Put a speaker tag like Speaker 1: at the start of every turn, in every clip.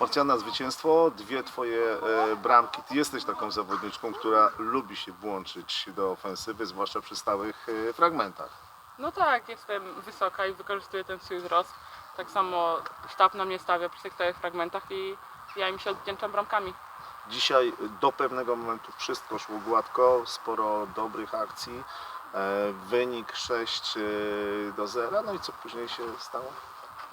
Speaker 1: Marciana, zwycięstwo, dwie twoje e, bramki. Ty jesteś taką zawodniczką, która lubi się włączyć do ofensywy, zwłaszcza przy stałych e, fragmentach.
Speaker 2: No tak, jestem wysoka i wykorzystuję ten swój wzrost. Tak samo sztab na mnie stawia przy tych stałych fragmentach i ja im się odwdzięczam bramkami.
Speaker 1: Dzisiaj do pewnego momentu wszystko szło gładko, sporo dobrych akcji. E, wynik 6 e, do 0. No i co później się stało?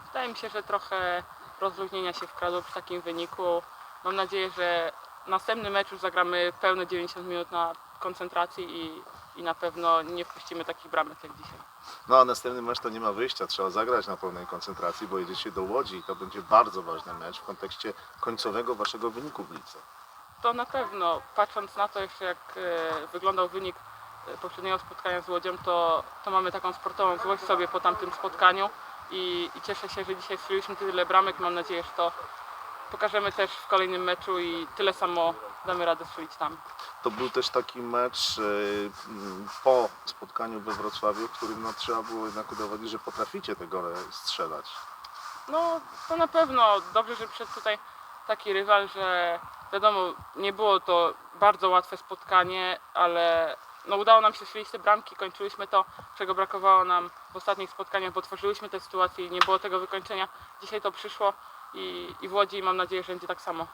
Speaker 2: Wydaje mi się, że trochę rozluźnienia się wkradło przy takim wyniku. Mam nadzieję, że następny mecz już zagramy pełne 90 minut na koncentracji i, i na pewno nie wpuścimy takich bramek jak dzisiaj.
Speaker 1: No a następny mecz to nie ma wyjścia, trzeba zagrać na pełnej koncentracji, bo jedziecie do Łodzi i to będzie bardzo ważny mecz w kontekście końcowego waszego wyniku w lidze.
Speaker 2: To na pewno, patrząc na to jeszcze jak e, wyglądał wynik e, poprzedniego spotkania z Łodzią, to, to mamy taką sportową złość sobie po tamtym spotkaniu i, i cieszę się, że dzisiaj strzeliliśmy tyle bramek. Mam nadzieję, że to pokażemy też w kolejnym meczu i tyle samo damy radę strzelić tam.
Speaker 1: To był też taki mecz m, po spotkaniu we Wrocławiu, w którym no, trzeba było jednak udowodnić, że potraficie te gole strzelać.
Speaker 2: No to na pewno dobrze, że przyszedł tutaj taki rywal, że wiadomo, nie było to bardzo łatwe spotkanie, ale no udało nam się strzelić te bramki, kończyliśmy to, czego brakowało nam w ostatnich spotkaniach, bo tworzyliśmy te sytuacje i nie było tego wykończenia. Dzisiaj to przyszło i, i w Łodzi mam nadzieję, że będzie tak samo.